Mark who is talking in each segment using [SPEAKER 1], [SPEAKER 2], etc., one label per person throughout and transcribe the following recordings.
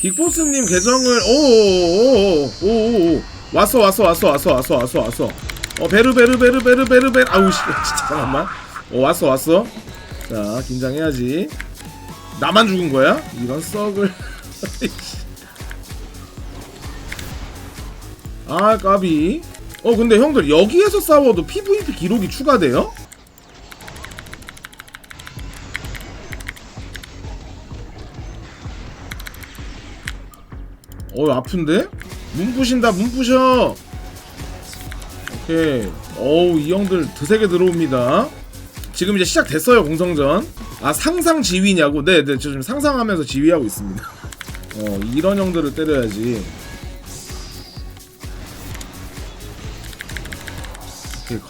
[SPEAKER 1] 빅보스님 계정을 오오오오오오. 왔어 왔어 왔어 왔어 왔어 왔어 왔어. 어 베르 베르 베르 베르 베르 베르. 아우 씨 진짜 잠깐만. 어 왔어 왔어. 자 긴장해야지. 나만 죽은 거야? 이런 썩을. 아 까비. 어 근데 형들 여기에서 싸워도 PVP 기록이 추가돼요? 어 아픈데? 문 부신다 문 부셔! 오케이. 어우 이 형들 드세게 들어옵니다. 지금 이제 시작됐어요 공성전. 아 상상 지휘냐고. 네네 저 지금 상상하면서 지휘하고 있습니다. 어 이런 형들을 때려야지. 오케이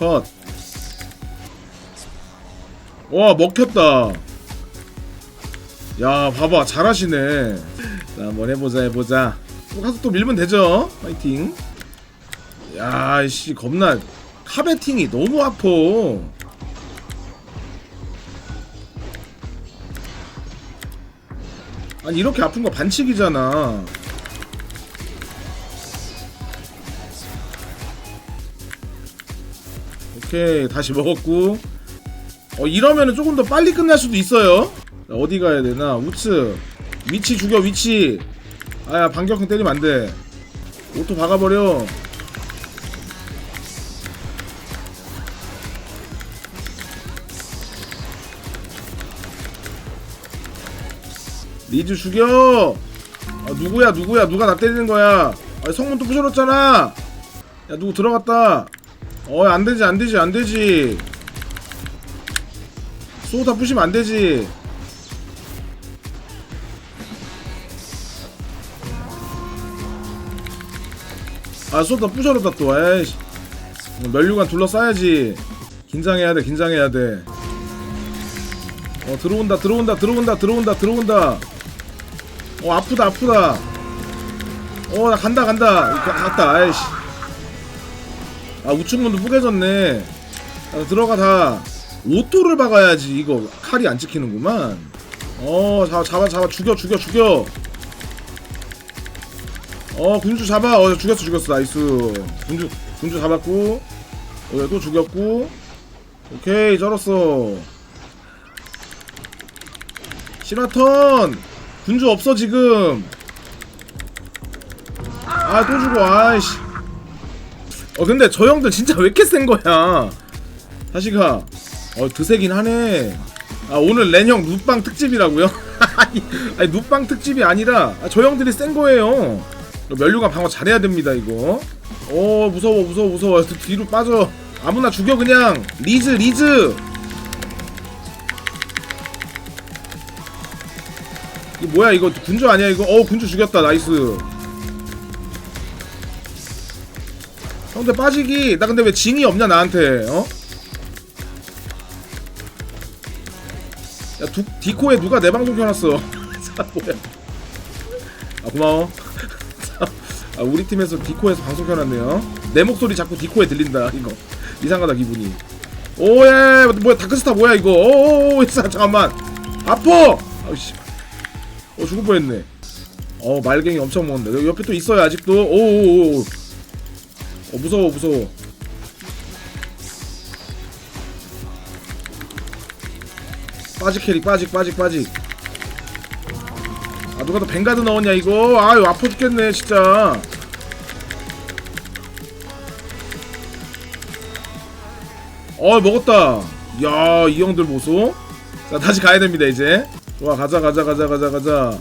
[SPEAKER 1] 컷와 먹혔다. 야 봐봐 잘하시네. 자 한번 해보자 해보자. 또 가서 또 밀면 되죠. 파이팅. 야씨 겁나. 카베팅이 너무 아파. 아니 이렇게 아픈 거 반칙이잖아. 오케이 다시 먹었고. 어 이러면은 조금 더 빨리 끝날 수도 있어요. 자, 어디 가야 되나? 우츠. 위치 죽여 위치 아야 반격형 때리면 안돼. 오토 박아버려. 리즈 죽여! 아 누구야 누구야? 누가 나 때리는 거야? 아 성문 또 부셔놨잖아! 야 누구 들어갔다. 어 안되지 안되지 안되지. 소다 부시면 안되지 아 쏟다 부셔졌다 또 에이씨. 멸류관 둘러싸야지. 긴장해야 돼 긴장해야 돼 어 들어온다 들어온다 들어온다 들어온다 들어온다. 어 아프다 아프다. 어 나 간다 간다. 가- 갔다 아이씨. 아 우측문도 뿌개졌네. 아, 들어가 다. 오토를 박아야지 이거. 칼이 안 찍히는구만. 어 잡아 잡아 잡아. 죽여 죽여 죽여 어 군주 잡아. 어 죽였어 죽였어. 나이스. 군주 군주 잡았고 어, 또 죽였고. 오케이 쩔었어. 시라턴! 군주 없어 지금. 아 또 죽어. 아이씨. 어 근데 저 형들 진짜 왜 이렇게 센 거야? 다시가. 어 드세긴 하네. 아 오늘 렌형 눕방 특집이라고요? 아니, 아니 눕방 특집이 아니라 아, 저 형들이 센 거예요 멸류관 방어 잘해야 됩니다 이거. 어 무서워 무서워 무서워. 뒤- 뒤로 빠져. 아무나 죽여 그냥. 리즈 리즈. 이거 뭐야 이거 군주 아니야 이거? 어 군주 죽였다 나이스. 형들 빠지기. 나 근데 왜 징이 없냐 나한테 어? 야 두, 디코에 누가 내 방송 켜놨어? 자 뭐야. 아 고마워 아 우리 팀에서 디코에서 방송 켜놨네요. 내 목소리 자꾸 디코에 들린다 이거. 이상하다 기분이. 오예 뭐야 다크스타 뭐야 이거? 오오오 잠깐만. 아퍼 아우씨. 어 죽을 뻔했네. 어 말갱이 엄청 먹는다 여기 옆에 또 있어요 아직도. 오오오. 어 무서워 무서워. 빠직 캐릭 빠직 빠직 빠직 아 누가 더 뱅가드 넣었냐 이거? 아유 아파 죽겠네 진짜. 어 먹었다. 야 이 형들 보소 자 다시 가야 됩니다 이제. 좋아 가자 가자 가자 가자 가자.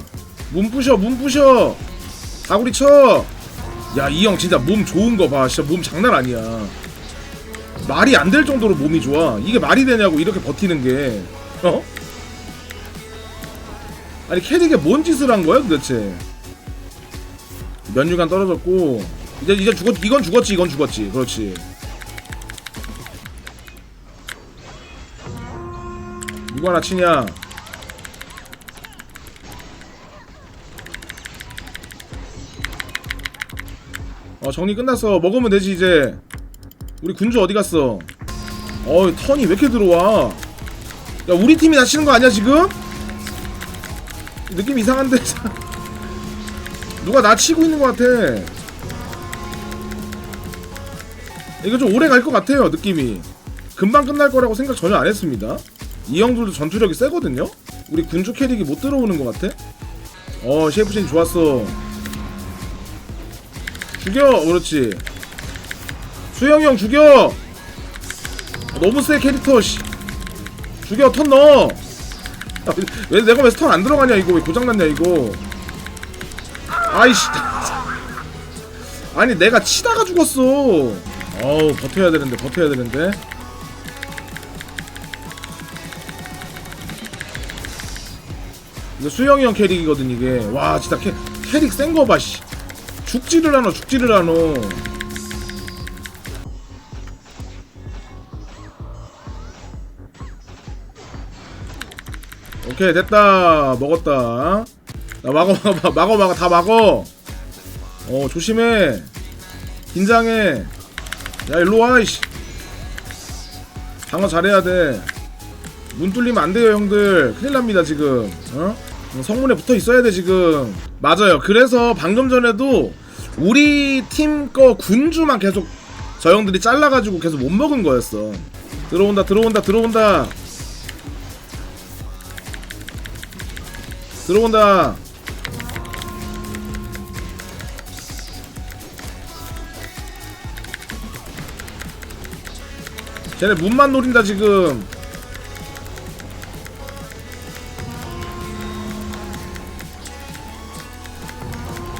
[SPEAKER 1] 문 부셔 문 부셔. 다구리 쳐야 이 형 진짜 몸 좋은 거 봐. 진짜 몸 장난 아니야. 말이 안 될 정도로 몸이 좋아. 이게 말이 되냐고 이렇게 버티는 게. 어? 아니 캐릭에 뭔 짓을 한 거야 도대체? 면류관 떨어졌고 이제 이제 죽었 이건 죽었지 이건 죽었지. 그렇지. 누가 하나 치냐? 어 정리 끝났어. 먹으면 되지 이제. 우리 군주 어디 갔어? 어 턴이 왜 이렇게 들어와? 야 우리 팀이 다치는 거 아니야 지금? 느낌 이상한데? 누가 나 치고 있는 것 같아. 이거 좀 오래 갈 것 같아요 느낌이. 금방 끝날 거라고 생각 전혀 안 했습니다. 이 형들도 전투력이 세거든요? 우리 군주 캐릭이 못 들어오는 것 같아? 어 셰프신 좋았어. 죽여 그렇지. 수영이 형 죽여! 아, 너무 세 캐릭터 씨. 죽여 턴 넣어 아, 왜 내가 왜 스턴 안 들어가냐 이거? 왜 고장났냐 이거? 아이씨. 아니 내가 치다가 죽었어. 어우 버텨야 되는데 버텨야 되는데. 이거 수영이 형 캐릭이거든 이게. 와 진짜 캐, 캐릭 센거 봐 씨. 죽지를 않아 죽지를 않아 오케이 됐다. 먹었다. 나 막어 막어 막어 막어 다 막어 어 조심해. 긴장해. 야 일로와 이씨. 방어 잘해야 돼문 뚫리면 안 돼요 형들. 큰일 납니다 지금. 어? 성문에 붙어 있어야 돼 지금. 맞아요. 그래서 방금 전에도 우리 팀 거 군주만 계속 저 형들이 잘라가지고 계속 못 먹은 거였어. 들어온다 들어온다 들어온다 들어온다. 쟤네 문만 노린다 지금.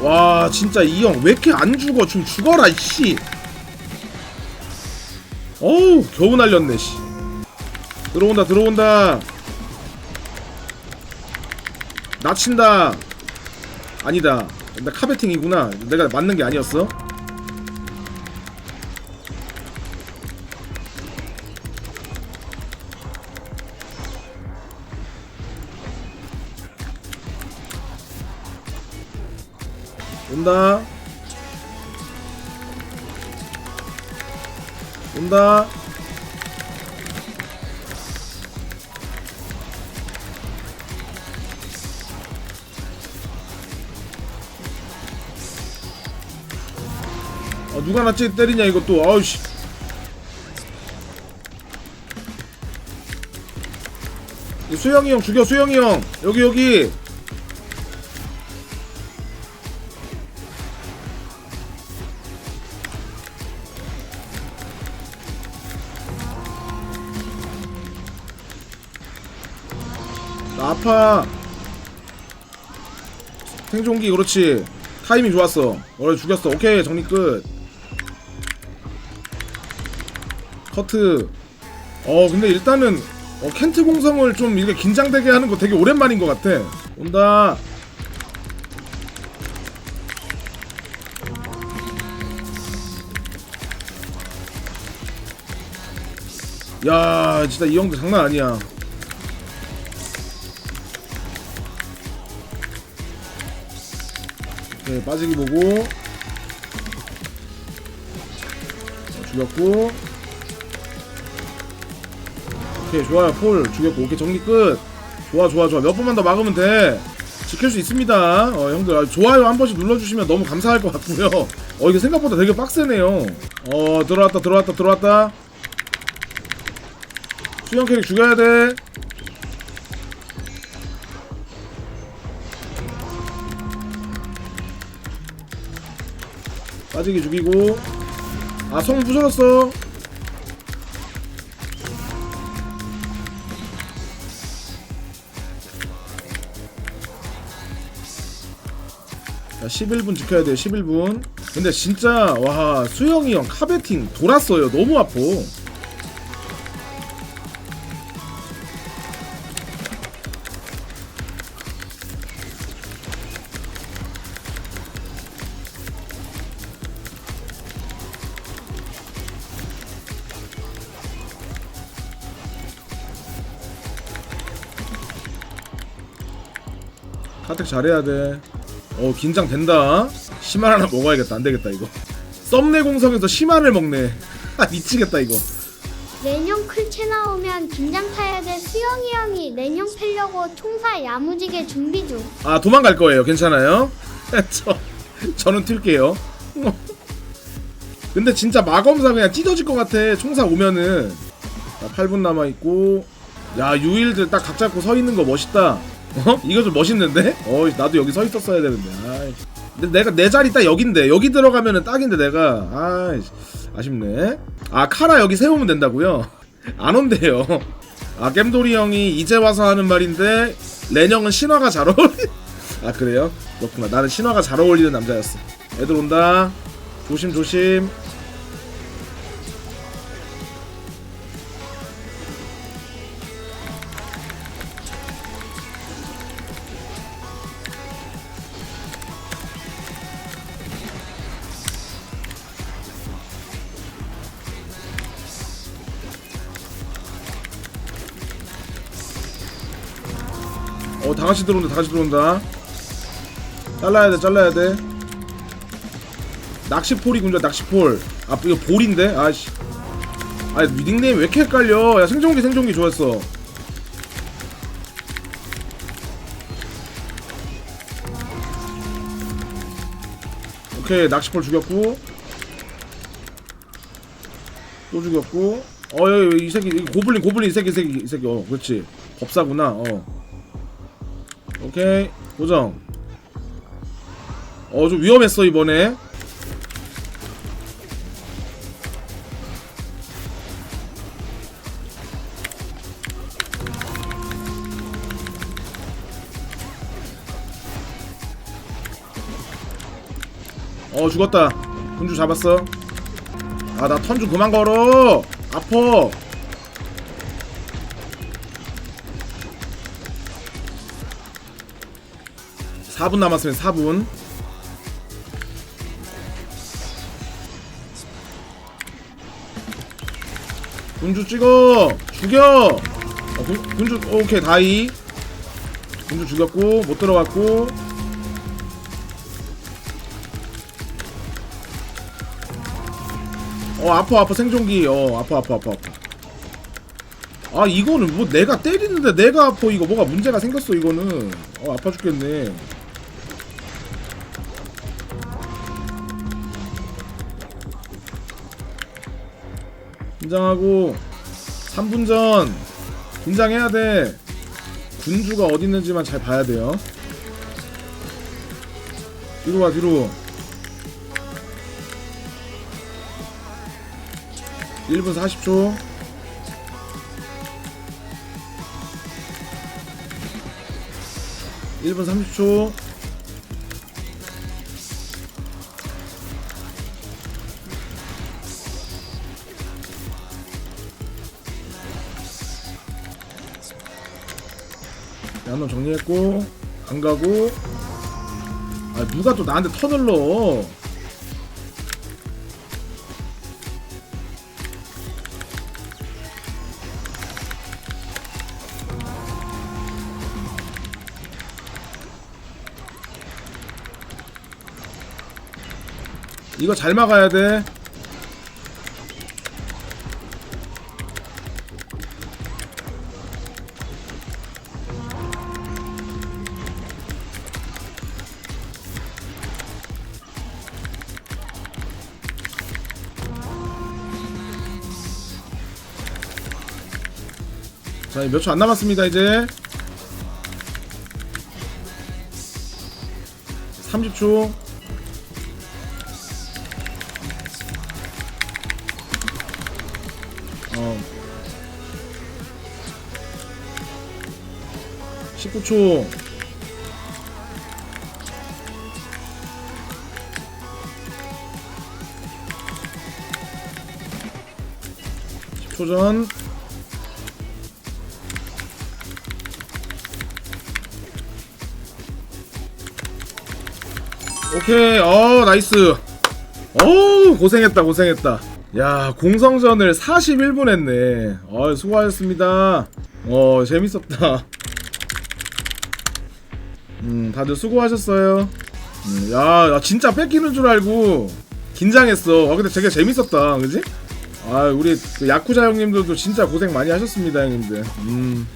[SPEAKER 1] 와 진짜 이 형 왜 이렇게 안 죽어? 좀 죽어라 이씨. 어우 겨우 날렸네 씨. 들어온다 들어온다 나친다. 아니다. 나 카베팅이구나. 내가 맞는 게 아니었어? 온다. 온다 누가 나 찌- 때리냐 또 아우씨. 이 수영이 형 죽여 수영이 형. 여기 여기. 나 아파. 생존기 그렇지. 타이밍 좋았어. 어래 죽였어. 오케이 정리 끝 커트. 어 근데 일단은 어, 켄트 공성을 좀 이렇게 긴장되게 하는 거 되게 오랜만인 것 같아. 온다. 야 진짜 이 형도 장난 아니야. 네, 빠지기 보고. 어, 죽였고 오케이 좋아요. 폴 죽였고 오케이 정리 끝. 좋아 좋아 좋아. 몇 번만 더 막으면 돼. 지킬 수 있습니다. 어 형들 아, 좋아요 한 번씩 눌러주시면 너무 감사할 것 같고요. 어 이게 생각보다 되게 빡세네요. 어 들어왔다 들어왔다 들어왔다. 수영 캐릭 죽여야 돼. 빠지기 죽이고. 아 성 부서졌어 11분 지켜야 돼요 11분. 근데 진짜 와 수영이 형 카베팅 돌았어요. 너무 아파. 카텍 잘해야 돼. 어 긴장된다. 심한 하나 먹어야겠다. 안 되겠다 이거. 썸네 공성에서 심한을 먹네. 아 미치겠다 이거.
[SPEAKER 2] 내년 클체 나오면 긴장 타야 돼. 수영이 형이 내년 패려고 총사 야무지게 준비 중.
[SPEAKER 1] 아 도망갈 거예요. 괜찮아요? 저 저는 튈게요. 근데 진짜 마검사 그냥 찢어질 것 같아. 총사 오면은. 자, 8분 남아 있고. 야 유일들 딱 각 잡고 서 있는 거 멋있다. 어? 이거 좀 멋있는데? 어 나도 여기 서 있었어야 되는데. 아이. 내가 내 자리 딱 여긴데 여기 들어가면은 딱인데 내가 아 아쉽네. 아 카라 여기 세우면 된다고요? 안 온대요. 아 겜돌이 형이 이제 와서 하는 말인데 렌형은 신화가 잘 어울리. 아 그래요? 그렇구나. 나는 신화가 잘 어울리는 남자였어. 애들 온다. 조심 조심. 어 다같이 들어온다 다같이 들어온다. 잘라야 돼 잘라야 돼. 낚시폴이 군자 낚시폴. 아 이거 볼인데? 아씨. 아 닉네임 왜 이렇게 헷갈려? 야 생존기 생존기 좋았어. 오케이 낚시폴 죽였고. 또 죽였고. 어이 새끼 이 고블린 고블린 이 새끼 이 새끼 이 새끼. 어 그렇지. 법사구나 어 오케이 고정. 어 좀 위험했어 이번에. 어 죽었다. 군주 잡았어. 아 나 턴 좀 그만 걸어. 아퍼 4분 남았으면 4분. 군주 찍어! 죽여! 어, 군, 군주, 오케이, 다이. 군주 죽였고, 못 들어갔고. 어, 아파, 아파, 생존기. 어, 아파, 아파, 아파. 아, 이거는 뭐 내가 때리는데 내가 아파. 이거 뭐가 문제가 생겼어, 이거는. 어, 아파 죽겠네. 긴장하고 3분 전 긴장해야 돼. 군주가 어디 있는지만 잘 봐야 돼요. 뒤로 와 뒤로. 1분 40초. 일분 30초 한번 정리했고 안 가고. 아 누가 또 나한테 턴을 넣어? 이거 잘 막아야 돼 자, 몇 초 안 남았습니다, 이제. 30초. 어. 19초. 초 전. 오케이. 어 나이스. 어우 고생했다 고생했다. 야 공성전을 41분 했네. 어 수고하셨습니다. 어 재밌었다. 음 다들 수고하셨어요. 음, 야, 나 진짜 뺏기는 줄 알고 긴장했어. 아 근데 되게 재밌었다. 그지? 아 우리 그 야쿠자 형님들도 진짜 고생 많이 하셨습니다 형님들. 음